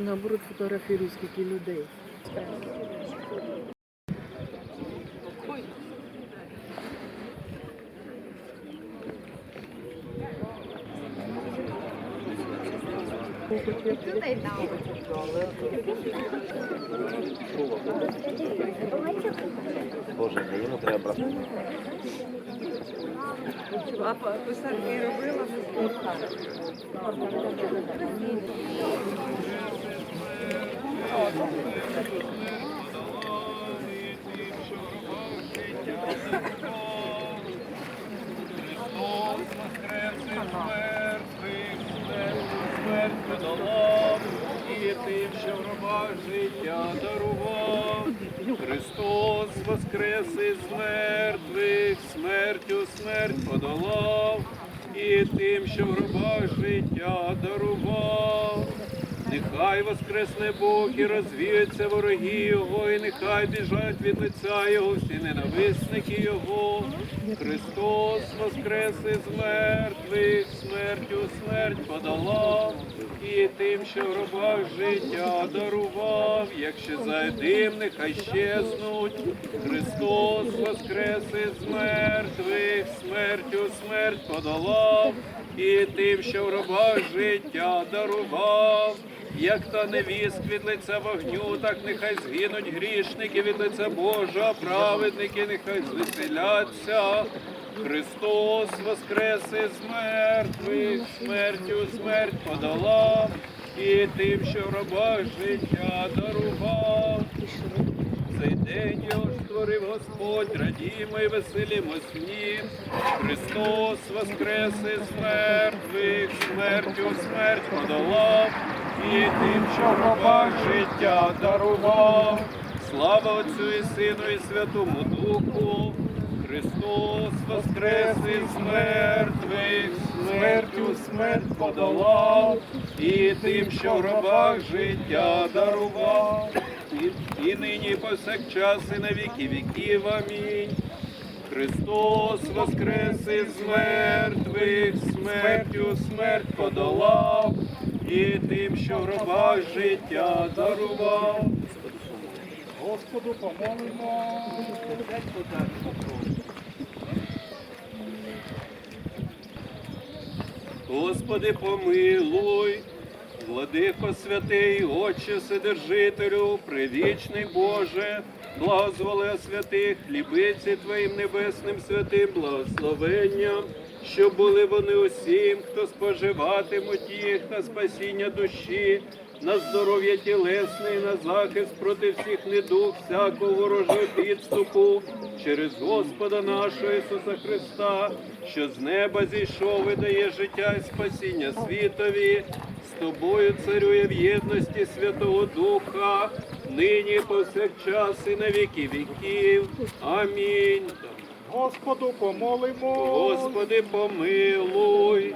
наоборот фотографірую, скільки людей. Боже, йому треба брати. А писарки робила? Христос воскрес Христос воскрес із мертвих, смертю смерть подолав, і тим, що в гробах життя дарував. Нехай воскресне Бог і розвіються вороги Його, і нехай біжать від лиця Його всі ненависники Його. Христос воскрес із мертвих, смертю смерть подолав, і тим, що в гробах життя дарував, як щезає дим, нехай щезнуть. Христос воскрес із мертвих, смертю смерть подолав, і тим, що в гробах життя дарував. Як та невіст від лиця вогню, так нехай згинуть грішники від лиця Божа, праведники нехай звеселяться. Христос воскрес із мертвих, смертю смерть подолав, і тим, що в рабах життя дарував. Цей день його створив Господь, радімо і веселімось в нім. Христос воскрес із мертвих, смертю смерть подолав, і тим, що в гробах життя дарував. Слава Отцю і Сину, і Святому Духу. Христос воскрес із мертвих, смертю смерть подолав, і тим, що в гробах життя дарував, і, і нині повсякчас, і на віки віків. Амінь. Христос воскрес із мертвих, смертю смерть подолав, і тим, що в гробах життя дарував. Господу помолимо. Господи, помилуй, владико святий, Отче Вседержителю, привічний Боже, благозволи святих, хлібиці Твоїм небесним святим благословенням, щоб були вони усім, хто споживатимуть їх на спасіння душі, на здоров'я тілесне, і на захист проти всіх недуг, всякого ворожого підступу, через Господа нашого Ісуса Христа, що з неба зійшов і дає життя і спасіння світові, з тобою царює в єдності Святого Духа, нині повсякчас і на віки віків. Амінь. Господу помолимо. Господи, помилуй.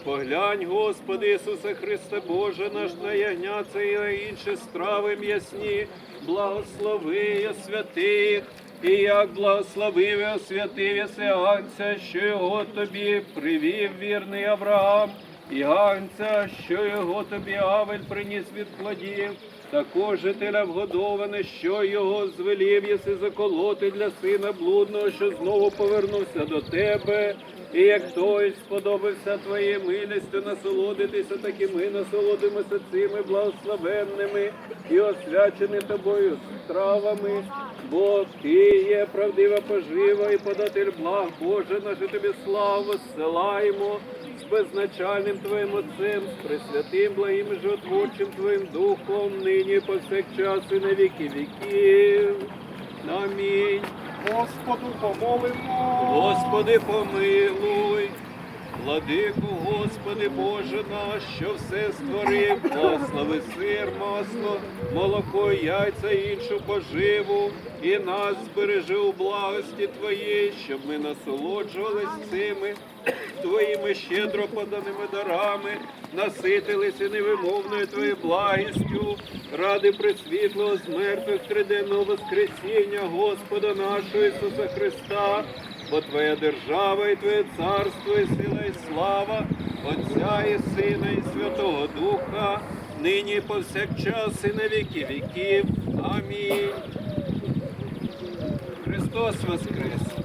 Споглянь, Господи Ісусе Христе Боже наш на ягняця і на інші страви м'ясні, благослови і освятих, і як благословив і освятив єси Ганця, що його тобі привів вірний Авраам, і Ганця, що його тобі Авель приніс від плодів, також жителя вгодоване, що його звелів єси заколоти для сина блудного, що знову повернувся до тебе. І як той сподобався твоєю милістю насолодитися, так і ми насолодимося цими благословенними і освячені тобою стравами, бо ти є правдива пожива і податель благ Боже, наше тобі славу зсилаємо з безначальним Твоїм Отцем, з пресвятим благим і животворчим Твоїм Духом, нині повсякчас і на віки віків. Амінь. Господу помолимо. Господи, помилуй, владику, Господи, Боже наш, що все створив, благослови сир, масло, молоко, яйця іншу поживу, і нас збережи у благості Твоїй, щоб ми насолоджувались цими Твоїми щедро поданими дарами, наситилися невимовною Твоєю благістю, ради присвітлого з мертвих триденного Воскресіння Господа нашого Ісуса Христа, бо Твоя держава і Твоє царство, і сила, і слава, Отця і Сина, і Святого Духа, нині і повсякчас і на віки віків. Амінь. Христос Воскрес!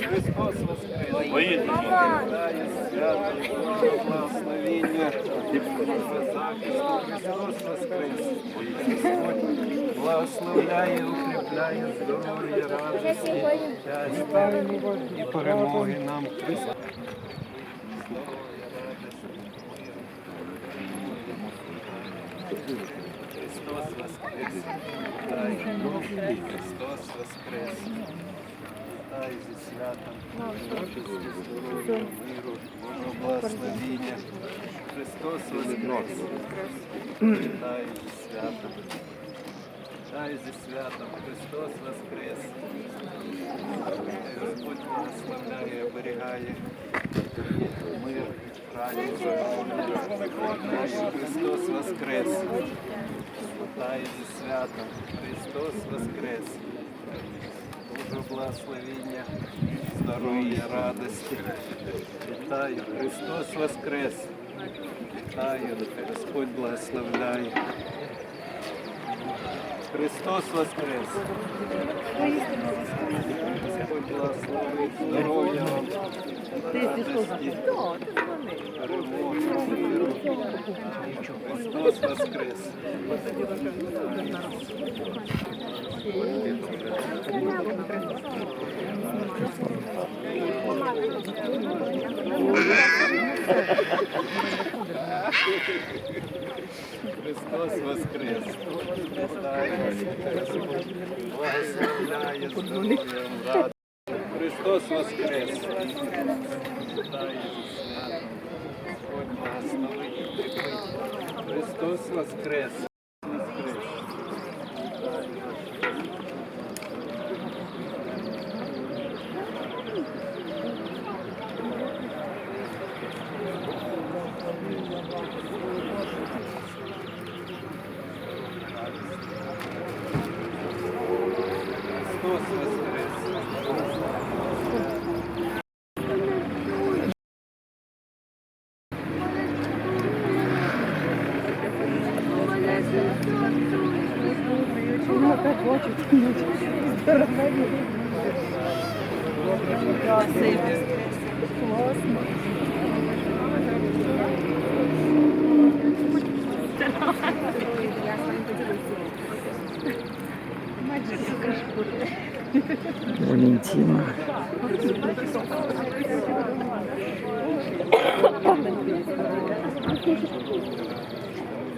Христос Воскрес! Благословіння. Христос Воскрес! Благословляє, укріпляє здоров'я, радості, щастя і перемоги нам. Христос. Христос Воскрес! Дай Христос Воскрес! Дай зі святом здоров'я, миру, Божого благословіння. Христос Воскрес! Дай зі святом. Дай зі святом. Христос Воскрес! Господь благословляє, оберігає мир, радість. Христос Воскрес! Дай зі святом. Христос Воскрес! Боже благословіння, здоров'я, радості. Вітаю, Христос Воскрес! Вітаю, Господь благословляє. Христос Воскрес! Господь благословить здоров'я вам, радості, перемоги. Христос Воскрес! Христос Воскрес! Благословляє здоров'ям радості. Христос Воскрес! Господь благословить. Христос! Воскрес! Валентина.